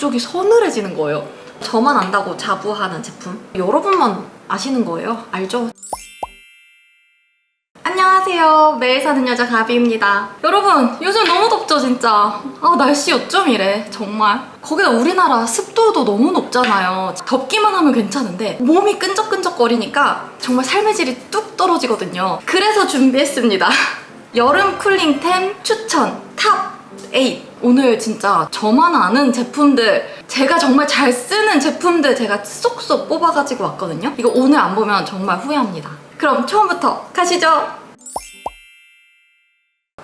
뒤쪽이 서늘해지는 거예요. 저만 안다고 자부하는 제품. 여러분만 아시는 거예요. 알죠? 안녕하세요. 매일 사는 여자 가비입니다. 여러분, 요즘 너무 덥죠, 진짜. 아, 날씨 어쩜 이래, 정말. 거기다 우리나라 습도도 너무 높잖아요. 덥기만 하면 괜찮은데, 몸이 끈적끈적거리니까 정말 삶의 질이 뚝 떨어지거든요. 그래서 준비했습니다. 여름 쿨링템 추천 탑 8. 오늘 진짜 저만 아는 제품들, 제가 정말 잘 쓰는 제품들 제가 쏙쏙 뽑아가지고 왔거든요. 이거 오늘 안 보면 정말 후회합니다. 그럼 처음부터 가시죠.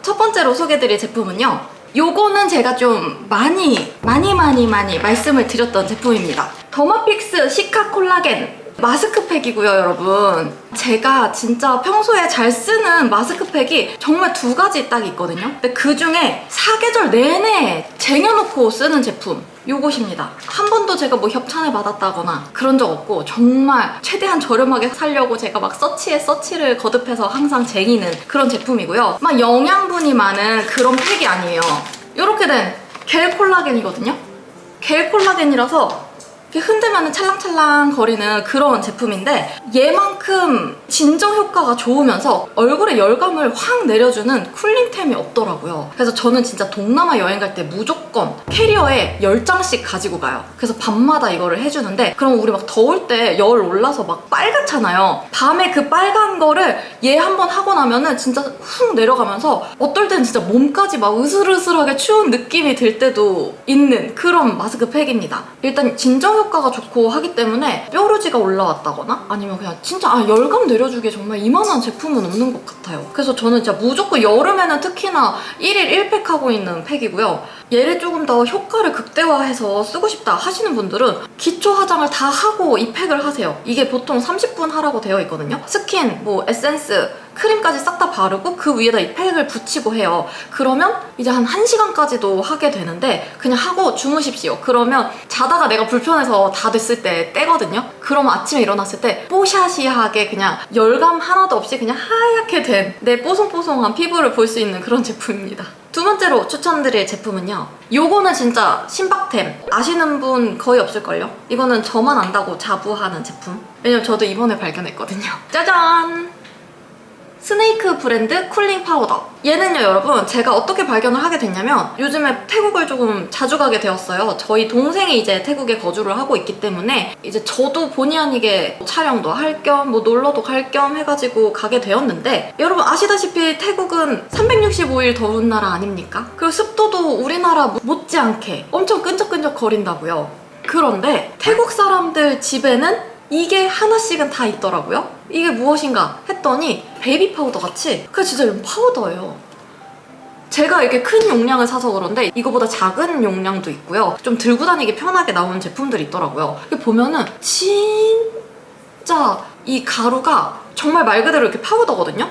첫 번째로 소개드릴 제품은요. 요거는 제가 좀 많이 많이 많이 많이 말씀을 드렸던 제품입니다. 더마픽스 시카 콜라겐 마스크팩이고요, 여러분. 제가 진짜 평소에 잘 쓰는 마스크팩이 정말 두 가지 딱 있거든요. 근데 그 중에 사계절 내내 쟁여놓고 쓰는 제품. 요것입니다. 한 번도 제가 뭐 협찬을 받았다거나 그런 적 없고 정말 최대한 저렴하게 살려고 제가 막 서치에 서치를 거듭해서 항상 쟁이는 그런 제품이고요. 막 영양분이 많은 그런 팩이 아니에요. 이렇게 된 겔 콜라겐이거든요. 겔 콜라겐이라서 이렇게 흔들면 찰랑찰랑 거리는 그런 제품인데 얘만큼 진정 효과가 좋으면서 얼굴에 열감을 확 내려주는 쿨링템이 없더라고요. 그래서 저는 진짜 동남아 여행 갈 때 무조건 캐리어에 10장씩 가지고 가요. 그래서 밤마다 이거를 해주는데 그럼 우리 막 더울 때 열 올라서 막 빨갛잖아요. 밤에 그 빨간 거를 얘 한 번 하고 나면은 진짜 훅 내려가면서 어떨 때는 진짜 몸까지 막 으슬으슬하게 추운 느낌이 들 때도 있는 그런 마스크팩입니다. 일단 진정 효과 가 좋고 하기 때문에 뾰루지가 올라왔다거나 아니면 그냥 진짜 아, 열감 내려주기에 정말 이만한 제품은 없는 것 같아요. 그래서 저는 진짜 무조건 여름에는 특히나 1일 1팩 하고 있는 팩이고요. 얘를 조금 더 효과를 극대화해서 쓰고 싶다 하시는 분들은 기초 화장을 다 하고 이 팩을 하세요. 이게 보통 30분 하라고 되어 있거든요. 스킨, 뭐 에센스, 크림까지 싹 다 바르고 그 위에다 이 팩을 붙이고 해요. 그러면 이제 한 1시간까지도 하게 되는데 그냥 하고 주무십시오. 그러면 자다가 내가 불편해서 다 됐을 때 떼거든요. 그러면 아침에 일어났을 때 뽀샤시하게 그냥 열감 하나도 없이 그냥 하얗게 된 내 뽀송뽀송한 피부를 볼 수 있는 그런 제품입니다. 두 번째로 추천드릴 제품은요. 요거는 진짜 신박템. 아시는 분 거의 없을걸요? 이거는 저만 안다고 자부하는 제품. 왜냐면 저도 이번에 발견했거든요. 짜잔! 스네이크 브랜드 쿨링 파우더. 얘는요, 여러분, 제가 어떻게 발견을 하게 됐냐면 요즘에 태국을 조금 자주 가게 되었어요. 저희 동생이 이제 태국에 거주를 하고 있기 때문에 이제 저도 본의 아니게 촬영도 할 겸, 뭐 놀러도 갈 겸 해가지고 가게 되었는데 여러분 아시다시피 태국은 365일 더운 나라 아닙니까? 그리고 습도도 우리나라 못지않게 엄청 끈적끈적 거린다고요. 그런데 태국 사람들 집에는 이게 하나씩은 다 있더라고요. 이게 무엇인가 했더니 베이비 파우더 같이 그게 진짜 이런 파우더예요. 제가 이렇게 큰 용량을 사서 그런데 이거보다 작은 용량도 있고요. 좀 들고 다니기 편하게 나온 제품들이 있더라고요. 이게 보면은 진짜 이 가루가 정말 말 그대로 이렇게 파우더거든요.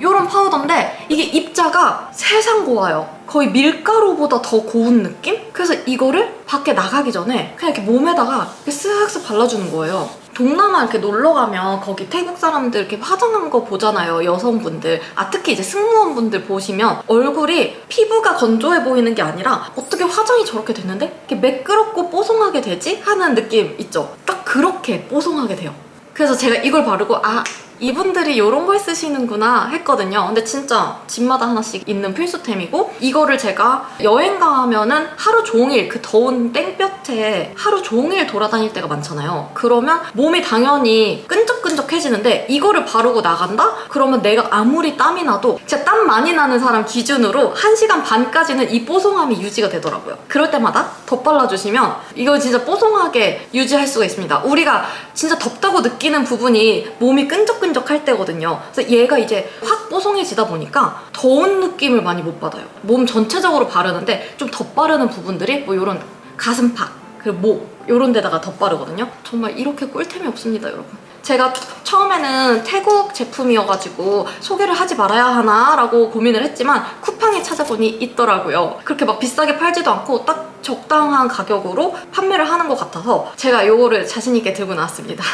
요런 파우더인데 이게 입자가 세상 고와요. 거의 밀가루보다 더 고운 느낌? 그래서 이거를 밖에 나가기 전에 그냥 이렇게 몸에다가 이렇게 쓱쓱 발라주는 거예요. 동남아 이렇게 놀러 가면 거기 태국 사람들 이렇게 화장한 거 보잖아요. 여성분들. 아, 특히 이제 승무원분들 보시면 얼굴이 피부가 건조해 보이는 게 아니라 어떻게 화장이 저렇게 됐는데 이렇게 매끄럽고 뽀송하게 되지? 하는 느낌 있죠? 딱 그렇게 뽀송하게 돼요. 그래서 제가 이걸 바르고 아 이분들이 이런 걸 쓰시는구나 했거든요. 근데 진짜 집마다 하나씩 있는 필수템이고 이거를 제가 여행 가면은 하루 종일 그 더운 땡볕에 하루 종일 돌아다닐 때가 많잖아요. 그러면 몸이 당연히 끈적끈적해지는데 이거를 바르고 나간다? 그러면 내가 아무리 땀이 나도 진짜 땀 많이 나는 사람 기준으로 1시간 반까지는 이 뽀송함이 유지가 되더라고요. 그럴 때마다 덧발라주시면 이걸 진짜 뽀송하게 유지할 수가 있습니다. 우리가 진짜 덥다고 느끼는 부분이 몸이 끈적끈 적 끈적할 때거든요. 그래서 얘가 이제 확 뽀송해지다 보니까 더운 느낌을 많이 못 받아요. 몸 전체적으로 바르는데 좀 덧바르는 부분들이 뭐 이런 가슴팍 그리고 목 이런 데다가 덧바르거든요. 정말 이렇게 꿀템이 없습니다, 여러분. 제가 처음에는 태국 제품이어가지고 소개를 하지 말아야 하나 라고 고민을 했지만 쿠팡에 찾아보니 있더라고요. 그렇게 막 비싸게 팔지도 않고 딱 적당한 가격으로 판매를 하는 것 같아서 제가 요거를 자신있게 들고 나왔습니다.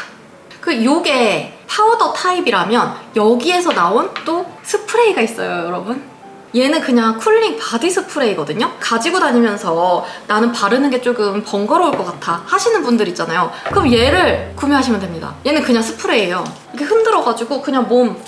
그 요게 파우더 타입이라면 여기에서 나온 또 스프레이가 있어요, 여러분. 얘는 그냥 쿨링 바디 스프레이거든요. 가지고 다니면서 나는 바르는 게 조금 번거로울 것 같아 하시는 분들 있잖아요. 그럼 얘를 구매하시면 됩니다. 얘는 그냥 스프레이예요. 이렇게 흔들어가지고 그냥 몸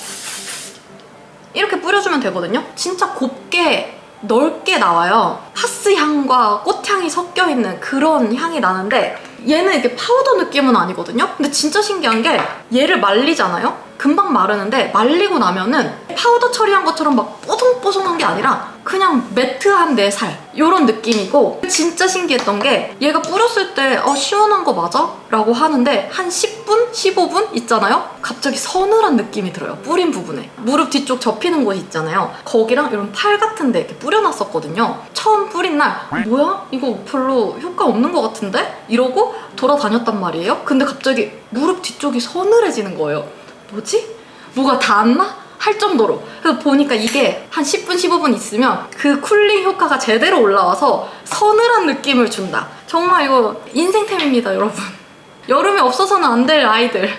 이렇게 뿌려주면 되거든요. 진짜 곱게 넓게 나와요. 파스 향과 꽃향이 섞여 있는 그런 향이 나는데 얘는 이렇게 파우더 느낌은 아니거든요. 근데 진짜 신기한 게 얘를 말리잖아요. 금방 마르는데 말리고 나면은 파우더 처리한 것처럼 막 뽀송뽀송한 게 아니라 그냥 매트한 내 살 이런 느낌이고 진짜 신기했던 게 얘가 뿌렸을 때 어, 시원한 거 맞아? 라고 하는데 한 10분? 15분 있잖아요? 갑자기 서늘한 느낌이 들어요 뿌린 부분에 무릎 뒤쪽 접히는 곳 있잖아요 거기랑 이런 팔 같은 데 이렇게 뿌려놨었거든요 처음 뿌린 날 뭐야? 이거 별로 효과 없는 것 같은데? 이러고 돌아다녔단 말이에요 근데 갑자기 무릎 뒤쪽이 서늘해지는 거예요 뭐지? 뭐가 닿았나? 할 정도로. 그래서 보니까 이게 한 10분 15분 있으면 그 쿨링 효과가 제대로 올라와서 서늘한 느낌을 준다. 정말 이거 인생템입니다 여러분. 여름에 없어서는 안 될 아이들.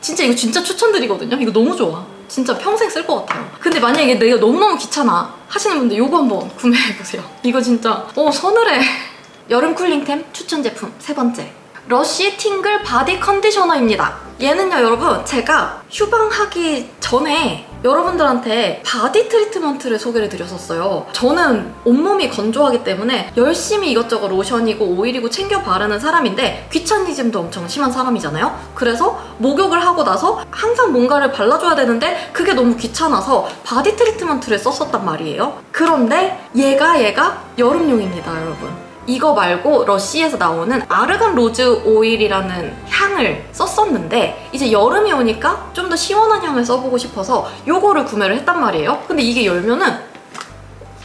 진짜 이거 진짜 추천드리거든요. 이거 너무 좋아. 진짜 평생 쓸 것 같아요. 근데 만약에 내가 너무너무 귀찮아 하시는 분들 이거 한번 구매해보세요. 이거 진짜 어 서늘해. 여름 쿨링템 추천 제품 세 번째 러쉬 팅글 바디 컨디셔너입니다. 얘는요, 여러분, 제가 휴방하기 전에 여러분들한테 바디 트리트먼트를 소개를 드렸었어요. 저는 온몸이 건조하기 때문에 열심히 이것저것 로션이고 오일이고 챙겨 바르는 사람인데 귀차니즘도 엄청 심한 사람이잖아요. 그래서 목욕을 하고 나서 항상 뭔가를 발라줘야 되는데 그게 너무 귀찮아서 바디 트리트먼트를 썼었단 말이에요. 그런데 얘가 얘가 여름용입니다, 여러분. 이거 말고 러쉬에서 나오는 아르간 로즈 오일이라는 향을 썼었는데 이제 여름이 오니까 좀 더 시원한 향을 써보고 싶어서 요거를 구매를 했단 말이에요. 근데 이게 열면은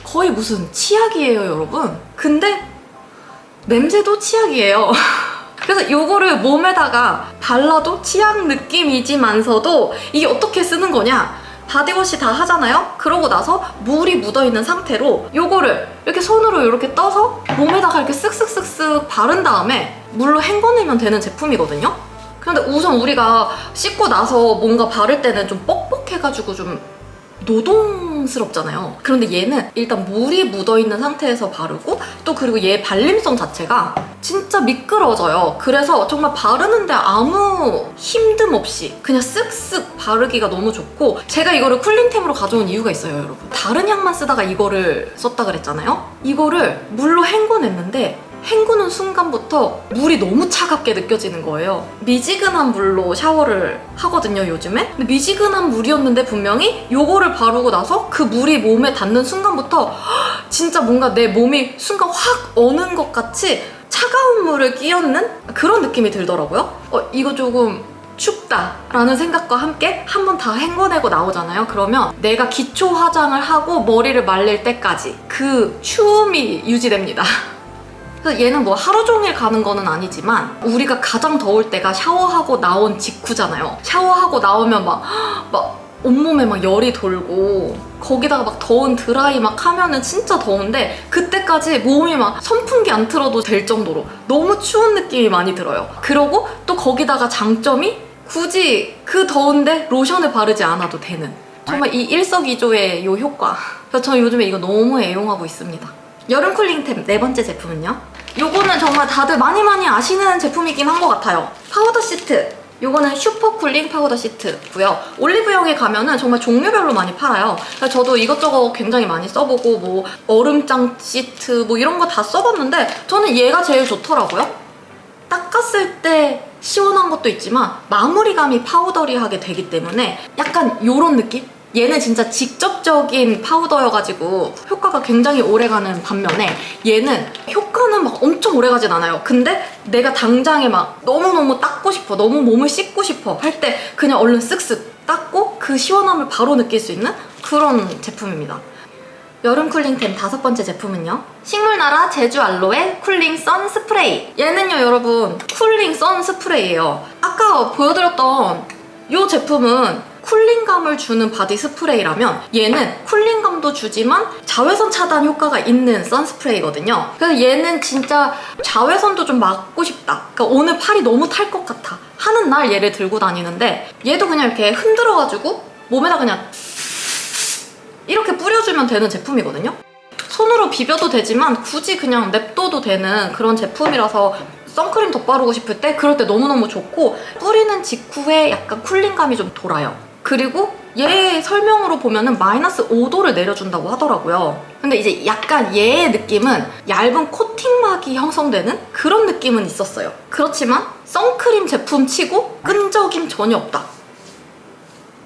거의 무슨 치약이에요, 여러분. 근데 냄새도 치약이에요. 그래서 요거를 몸에다가 발라도 치약 느낌이지만서도 이게 어떻게 쓰는 거냐? 바디워시 다 하잖아요? 그러고 나서 물이 묻어있는 상태로 요거를 이렇게 손으로 이렇게 떠서 몸에다가 이렇게 쓱쓱쓱쓱 바른 다음에 물로 헹궈내면 되는 제품이거든요? 그런데 우선 우리가 씻고 나서 뭔가 바를 때는 좀 뻑뻑해가지고 좀 노동스럽잖아요. 그런데 얘는 일단 물이 묻어있는 상태에서 바르고 또 그리고 얘 발림성 자체가 진짜 미끄러져요. 그래서 정말 바르는데 아무 힘듦 없이 그냥 쓱쓱 바르기가 너무 좋고 제가 이거를 쿨링템으로 가져온 이유가 있어요, 여러분. 다른 향만 쓰다가 이거를 썼다 그랬잖아요. 이거를 물로 헹궈냈는데 헹구는 순간부터 물이 너무 차갑게 느껴지는 거예요. 미지근한 물로 샤워를 하거든요, 요즘에. 근데 미지근한 물이었는데 분명히 요거를 바르고 나서 그 물이 몸에 닿는 순간부터 헉, 진짜 뭔가 내 몸이 순간 확 어는 것 같이 차가운 물을 끼얹는 그런 느낌이 들더라고요. 어, 이거 조금 춥다라는 생각과 함께 한 번 다 헹궈내고 나오잖아요. 그러면 내가 기초 화장을 하고 머리를 말릴 때까지 그 추움이 유지됩니다. 그래서 얘는 뭐 하루 종일 가는 거는 아니지만 우리가 가장 더울 때가 샤워하고 나온 직후잖아요. 샤워하고 나오면 막, 막 온몸에 막 열이 돌고 거기다가 막 더운 드라이 막 하면은 진짜 더운데 그때까지 몸이 막 선풍기 안 틀어도 될 정도로 너무 추운 느낌이 많이 들어요. 그러고 또 거기다가 장점이 굳이 그 더운데 로션을 바르지 않아도 되는 정말 이 일석이조의 요 효과. 저는 요즘에 이거 너무 애용하고 있습니다. 여름 쿨링템 네 번째 제품은요. 요거는 정말 다들 많이 많이 아시는 제품이긴 한 것 같아요. 파우더 시트. 요거는 슈퍼 쿨링 파우더 시트고요. 올리브영에 가면은 정말 종류별로 많이 팔아요. 저도 이것저것 굉장히 많이 써보고 뭐 얼음장 시트 뭐 이런 거 다 써봤는데 저는 얘가 제일 좋더라고요. 닦았을 때 시원한 것도 있지만 마무리감이 파우더리하게 되기 때문에 약간 요런 느낌? 얘는 진짜 직접적인 파우더여가지고 효과가 굉장히 오래가는 반면에 얘는 효과는 막 엄청 오래가진 않아요. 근데 내가 당장에 막 너무너무 닦고 싶어, 너무 몸을 씻고 싶어 할 때 그냥 얼른 쓱쓱 닦고 그 시원함을 바로 느낄 수 있는 그런 제품입니다. 여름 쿨링템 다섯 번째 제품은요. 식물나라 제주 알로에 쿨링 선 스프레이. 얘는요, 여러분, 쿨링 선 스프레이예요. 아까 보여드렸던 이 제품은 쿨링감을 주는 바디 스프레이라면 얘는 쿨링감도 주지만 자외선 차단 효과가 있는 선스프레이거든요. 그래서 얘는 진짜 자외선도 좀 막고 싶다. 그러니까 오늘 팔이 너무 탈 것 같아. 하는 날 얘를 들고 다니는데 얘도 그냥 이렇게 흔들어가지고 몸에다 그냥 이렇게 뿌려주면 되는 제품이거든요. 손으로 비벼도 되지만 굳이 그냥 냅둬도 되는 그런 제품이라서 선크림 덧바르고 싶을 때 그럴 때 너무너무 좋고 뿌리는 직후에 약간 쿨링감이 좀 돌아요. 그리고 얘 설명으로 보면은 마이너스 5도를 내려준다고 하더라고요. 근데 이제 약간 얘의 느낌은 얇은 코팅막이 형성되는 그런 느낌은 있었어요. 그렇지만 선크림 제품 치고 끈적임 전혀 없다.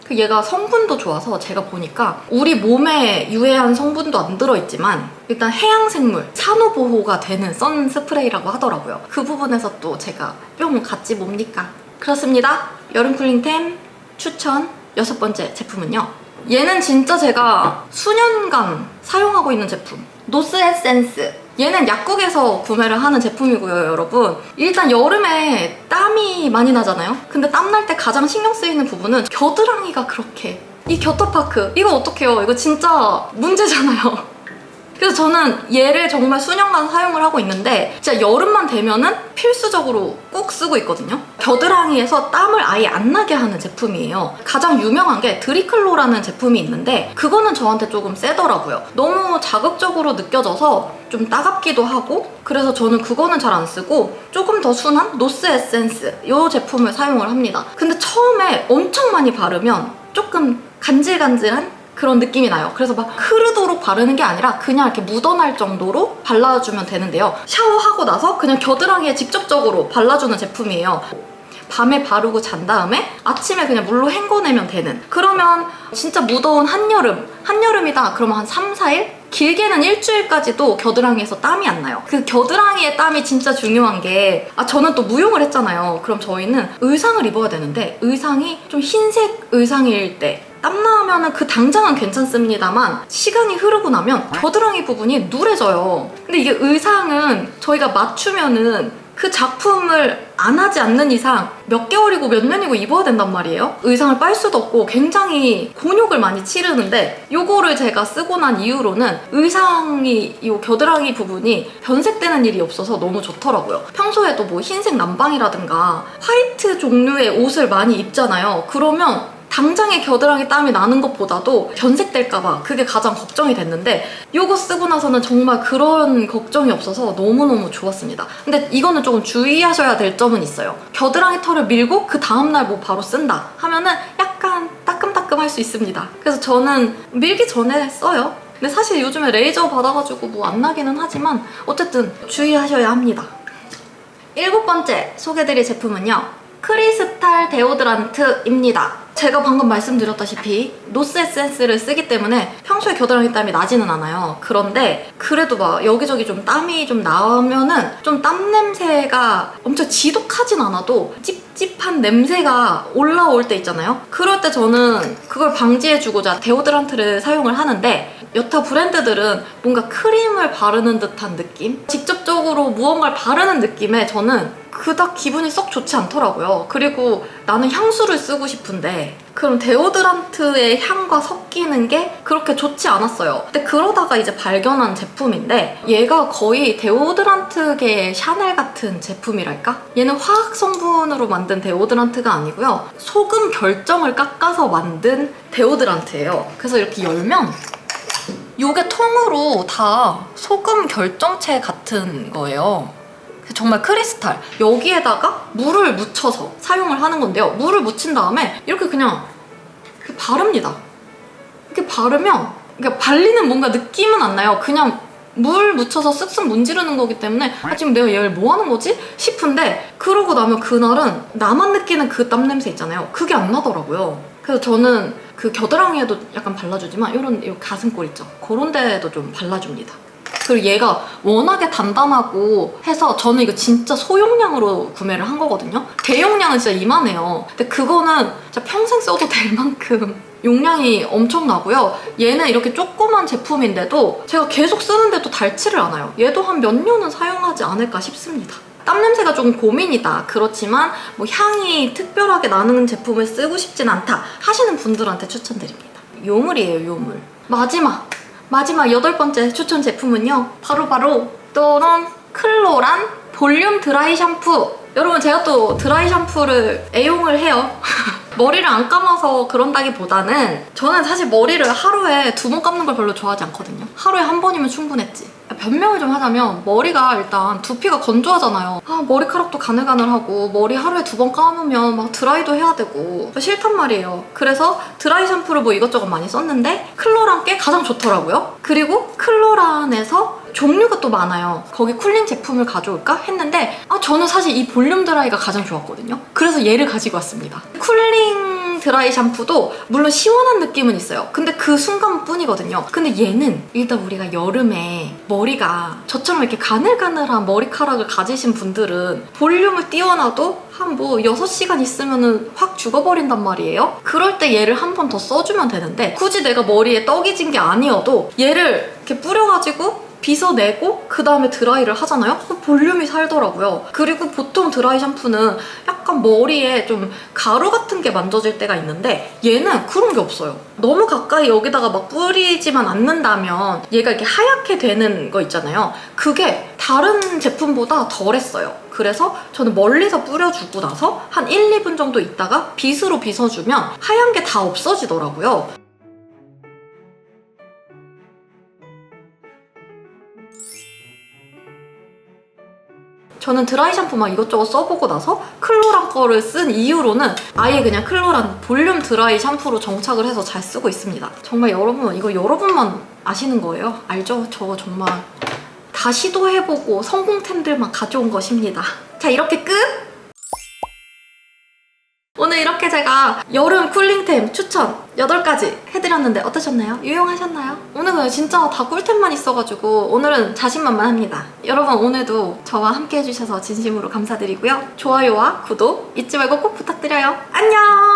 그 얘가 성분도 좋아서 제가 보니까 우리 몸에 유해한 성분도 안 들어있지만 일단 해양생물 산호 보호가 되는 선 스프레이라고 하더라고요. 그 부분에서 또 제가 뿅 같지 뭡니까? 그렇습니다. 여름 쿨링템 추천 여섯 번째 제품은요. 얘는 진짜 제가 수년간 사용하고 있는 제품. 노스 에센스. 얘는 약국에서 구매를 하는 제품이고요, 여러분. 일단 여름에 땀이 많이 나잖아요? 근데 땀날 때 가장 신경 쓰이는 부분은 겨드랑이가 그렇게. 이 겨터파크. 이거 어떡해요? 이거 진짜 문제잖아요. 그래서 저는 얘를 정말 수년간 사용을 하고 있는데 진짜 여름만 되면은 필수적으로 꼭 쓰고 있거든요. 겨드랑이에서 땀을 아예 안 나게 하는 제품이에요. 가장 유명한 게 드리클로라는 제품이 있는데 그거는 저한테 조금 세더라고요. 너무 자극적으로 느껴져서 좀 따갑기도 하고 그래서 저는 그거는 잘 안 쓰고 조금 더 순한 노스 에센스 이 제품을 사용을 합니다. 근데 처음에 엄청 많이 바르면 조금 간질간질한 그런 느낌이 나요. 그래서 막 흐르도록 바르는 게 아니라 그냥 이렇게 묻어날 정도로 발라주면 되는데요. 샤워하고 나서 그냥 겨드랑이에 직접적으로 발라주는 제품이에요. 밤에 바르고 잔 다음에 아침에 그냥 물로 헹궈내면 되는 그러면 진짜 무더운 한여름 한여름이다 그러면 한 3, 4일? 길게는 일주일까지도 겨드랑이에서 땀이 안 나요 그 겨드랑이의 땀이 진짜 중요한 게 아 저는 또 무용을 했잖아요 그럼 저희는 의상을 입어야 되는데 의상이 좀 흰색 의상일 때 땀 나면은 그 당장은 괜찮습니다만 시간이 흐르고 나면 겨드랑이 부분이 누래져요. 근데 이게 의상은 저희가 맞추면은 그 작품을 안 하지 않는 이상 몇 개월이고 몇 년이고 입어야 된단 말이에요. 의상을 빨 수도 없고 굉장히 곤욕을 많이 치르는데 요거를 제가 쓰고 난 이후로는 의상이 이 겨드랑이 부분이 변색되는 일이 없어서 너무 좋더라고요. 평소에도 뭐 흰색 남방이라든가 화이트 종류의 옷을 많이 입잖아요. 그러면 당장에 겨드랑이 땀이 나는 것보다도 변색될까봐 그게 가장 걱정이 됐는데 이거 쓰고 나서는 정말 그런 걱정이 없어서 너무너무 좋았습니다. 근데 이거는 조금 주의하셔야 될 점은 있어요. 겨드랑이 털을 밀고 그 다음날 뭐 바로 쓴다 하면은 약간 따끔따끔 할 수 있습니다. 그래서 저는 밀기 전에 써요. 근데 사실 요즘에 레이저 받아가지고 뭐 안 나기는 하지만 어쨌든 주의하셔야 합니다. 일곱 번째 소개드릴 제품은요. 크리스탈 데오드란트입니다. 제가 방금 말씀드렸다시피 노스 에센스를 쓰기 때문에 평소에 겨드랑이 땀이 나지는 않아요. 그런데 그래도 막 여기저기 좀 땀이 좀 나면은 좀 땀 냄새가 엄청 지독하진 않아도 찝찝한 냄새가 올라올 때 있잖아요. 그럴 때 저는 그걸 방지해주고자 데오드란트를 사용을 하는데 여타 브랜드들은 뭔가 크림을 바르는 듯한 느낌? 직접적으로 무언가를 바르는 느낌에 저는 그닥 기분이 썩 좋지 않더라고요. 그리고 나는 향수를 쓰고 싶은데 그럼 데오드란트의 향과 섞이는 게 그렇게 좋지 않았어요. 근데 그러다가 이제 발견한 제품인데 얘가 거의 데오드란트계의 샤넬 같은 제품이랄까? 얘는 화학 성분으로 만든 데오드란트가 아니고요. 소금 결정을 깎아서 만든 데오드란트예요. 그래서 이렇게 열면 요게 통으로 다 소금 결정체 같은 거예요. 정말 크리스탈. 여기에다가 물을 묻혀서 사용을 하는 건데요. 물을 묻힌 다음에 이렇게 그냥 이렇게 바릅니다. 이렇게 바르면 그러니까 발리는 뭔가 느낌은 안 나요. 그냥 물 묻혀서 쓱쓱 문지르는 거기 때문에 아 지금 내가 얘를 뭐 하는 거지? 싶은데 그러고 나면 그날은 나만 느끼는 그 땀 냄새 있잖아요. 그게 안 나더라고요. 그래서 저는 그 겨드랑이에도 약간 발라주지만 이런 이 가슴골 있죠. 그런 데에도 좀 발라줍니다 그리고 얘가 워낙에 단단하고 해서 저는 이거 진짜 소용량으로 구매를 한 거거든요. 대용량은 진짜 이만해요. 근데 그거는 진짜 평생 써도 될 만큼 용량이 엄청나고요. 얘는 이렇게 조그만 제품인데도 제가 계속 쓰는데도 닳지를 않아요. 얘도 한 몇 년은 사용하지 않을까 싶습니다. 땀 냄새가 조금 고민이다. 그렇지만 뭐 향이 특별하게 나는 제품을 쓰고 싶진 않다 하시는 분들한테 추천드립니다. 요물이에요, 요물. 마지막 마지막 여덟 번째 추천 제품은요. 바로바로 또론 클로란 볼륨 드라이 샴푸. 여러분 제가 또 드라이 샴푸를 애용을 해요. 머리를 안 감아서 그런다기보다는 저는 사실 머리를 하루에 두 번 감는 걸 별로 좋아하지 않거든요. 하루에 한 번이면 충분했지. 변명을 좀 하자면 머리가 일단 두피가 건조하잖아요. 아 머리카락도 가늘가늘하고 머리 하루에 두 번 감으면 막 드라이도 해야 되고 싫단 말이에요. 그래서 드라이 샴푸를 뭐 이것저것 많이 썼는데 클로란 게 가장 좋더라고요. 그리고 클로란에서 종류가 또 많아요. 거기 쿨링 제품을 가져올까 했는데 아 저는 사실 이 볼륨 드라이가 가장 좋았거든요. 그래서 얘를 가지고 왔습니다. 쿨링 드라이 샴푸도 물론 시원한 느낌은 있어요. 근데 그 순간뿐이거든요. 근데 얘는 일단 우리가 여름에 머리가 저처럼 이렇게 가늘가늘한 머리카락을 가지신 분들은 볼륨을 띄워놔도 한 뭐 6시간 있으면은 확 죽어버린단 말이에요. 그럴 때 얘를 한 번 더 써주면 되는데 굳이 내가 머리에 떡이 진 게 아니어도 얘를 이렇게 뿌려가지고 빗어 내고 그 다음에 드라이를 하잖아요? 그럼 볼륨이 살더라고요. 그리고 보통 드라이 샴푸는 약간 머리에 좀 가루 같은 게 만져질 때가 있는데 얘는 그런 게 없어요. 너무 가까이 여기다가 막 뿌리지만 않는다면 얘가 이렇게 하얗게 되는 거 있잖아요. 그게 다른 제품보다 덜했어요. 그래서 저는 멀리서 뿌려주고 나서 한 1, 2분 정도 있다가 빗으로 빗어주면 하얀 게 다 없어지더라고요. 저는 드라이 샴푸만 이것저것 써보고 나서 클로란 거를 쓴 이후로는 아예 그냥 클로란 볼륨 드라이 샴푸로 정착을 해서 잘 쓰고 있습니다. 정말 여러분 이거 여러분만 아시는 거예요? 알죠? 저 정말 다 시도해보고 성공템들만 가져온 것입니다. 자 이렇게 끝! 오늘 이렇게 제가 여름 쿨링템 추천 8가지 해드렸는데 어떠셨나요? 유용하셨나요? 오늘은 진짜 다 꿀템만 있어가지고 오늘은 자신만만합니다. 여러분 오늘도 저와 함께 해주셔서 진심으로 감사드리고요. 좋아요와 구독 잊지 말고 꼭 부탁드려요. 안녕!